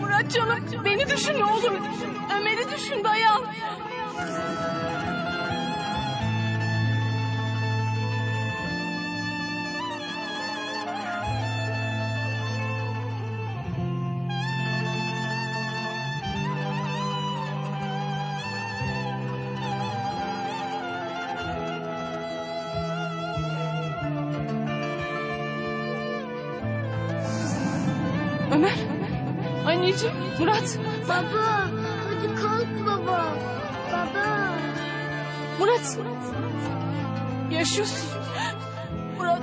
Murat canım beni düşün ne olur. Ömer'i düşün dayan. Ömer. Anneciğim. Murat. Baba, hadi kalk baba. Baba. Murat. Yaşıyorsun. Murat.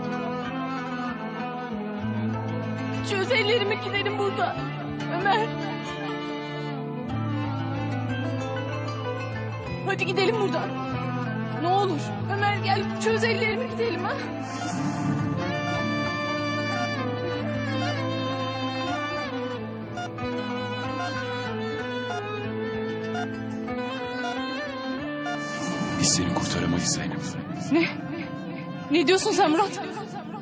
Çöz ellerimi gidelim burada. Ömer. Hadi gidelim buradan. Ne olur. Ömer gel çöz ellerimi gidelim ha. Biz seni kurtaramayız Zeynep. Ne? Ne diyorsun sen Murat?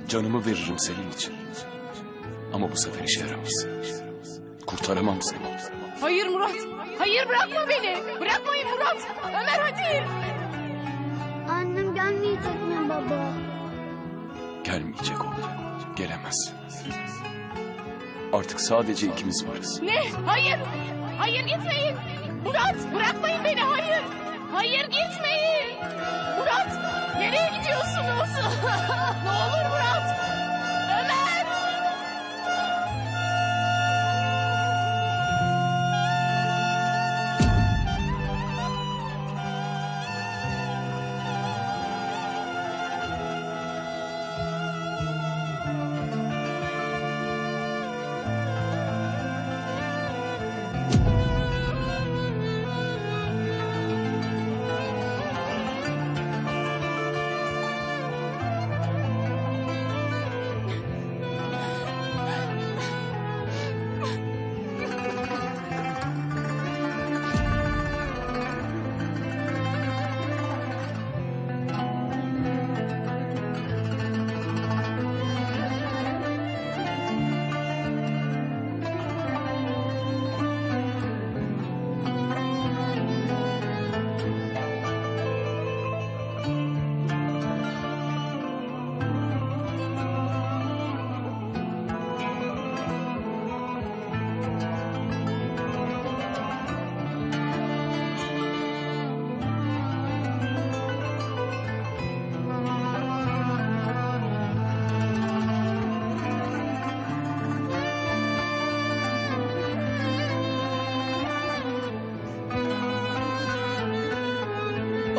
Canımı veririm senin için. Ama bu sefer işe yaramaz. Kurtaramam seni. Hayır Murat. Hayır bırakma beni. Bırakmayın Murat. Ömer hadi. Annem gelmeyecek mi baba? Gelmeyecek o. Gelemez. Artık sadece ikimiz varız. Ne? Hayır. Hayır gitmeyin. Murat bırakmayın beni hayır. Hayır gitmeyin. Murat nereye gidiyorsunuz?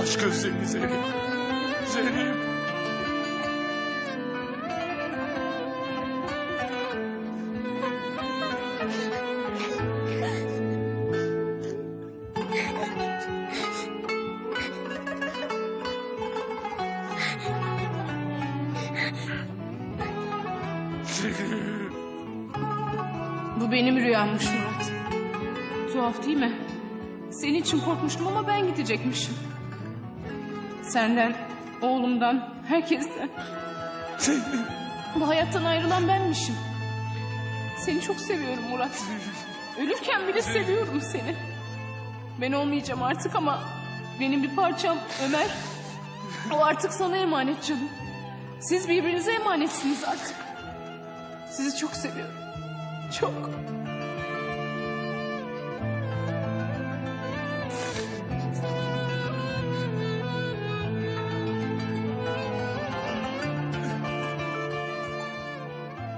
Aşk gözlerini Zeynep. Zeynep. Zeynep. Bu benim rüyammış Murat. Tuhaf değil mi? Senin için korkmuştum ama ben gidecekmişim. Senden, oğlumdan, herkesten. Bu hayattan ayrılan benmişim. Seni çok seviyorum Murat. Ölürken bile seviyorum seni. Ben olmayacağım artık ama benim bir parçam Ömer. O artık sana emanet canım. Siz birbirinize emanetsiniz artık. Sizi çok seviyorum. Çok.